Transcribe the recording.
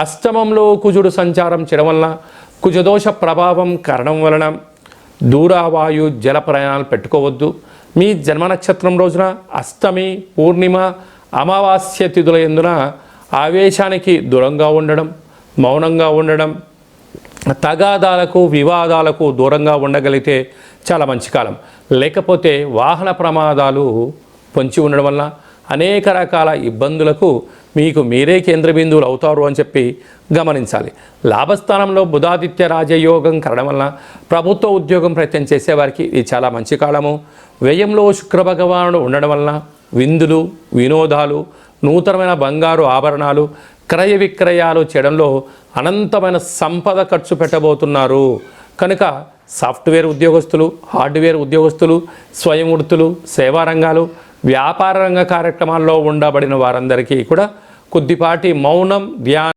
అష్టమంలో కుజుడు సంచారం చేయడం వలన కుజదోష ప్రభావం కారణం వలన దూరావాయు జల ప్రయాణాలు పెట్టుకోవద్దు. మీ జన్మ నక్షత్రం రోజున అష్టమి పూర్ణిమ అమావాస్య తిథుల ఎందున ఆవేశానికి దూరంగా ఉండడం మౌనంగా ఉండడం తగాదాలకు వివాదాలకు దూరంగా ఉండగలిగితే చాలా మంచి కాలం. లేకపోతే వాహన ప్రమాదాలు పొంచి ఉండడం వల్ల అనేక రకాల ఇబ్బందులకు మీకు మీరే కేంద్ర బిందువులు అవుతారు అని చెప్పి గమనించాలి. లాభస్థానంలో బుధాదిత్య రాజయోగం కరడం వలన ప్రభుత్వ ఉద్యోగం ప్రయత్నం చేసేవారికి ఇది చాలా మంచి కాలము. వ్యయంలో శుక్ర భగవానుడు ఉండడం వలన విందులు వినోదాలు నూతనమైన బంగారు ఆభరణాలు క్రయ విక్రయాలు చేయడంలో అనంతమైన సంపద ఖర్చు పెట్టబోతున్నారు. కనుక సాఫ్ట్వేర్ ఉద్యోగస్తులు హార్డ్వేర్ ఉద్యోగస్తులు స్వయం వృత్తులు సేవా రంగాలు వ్యాపార రంగ కార్యక్రమాల్లో ఉండబడిన వారందరికీ కూడా కొద్దిపాటి మౌనం ధ్యానం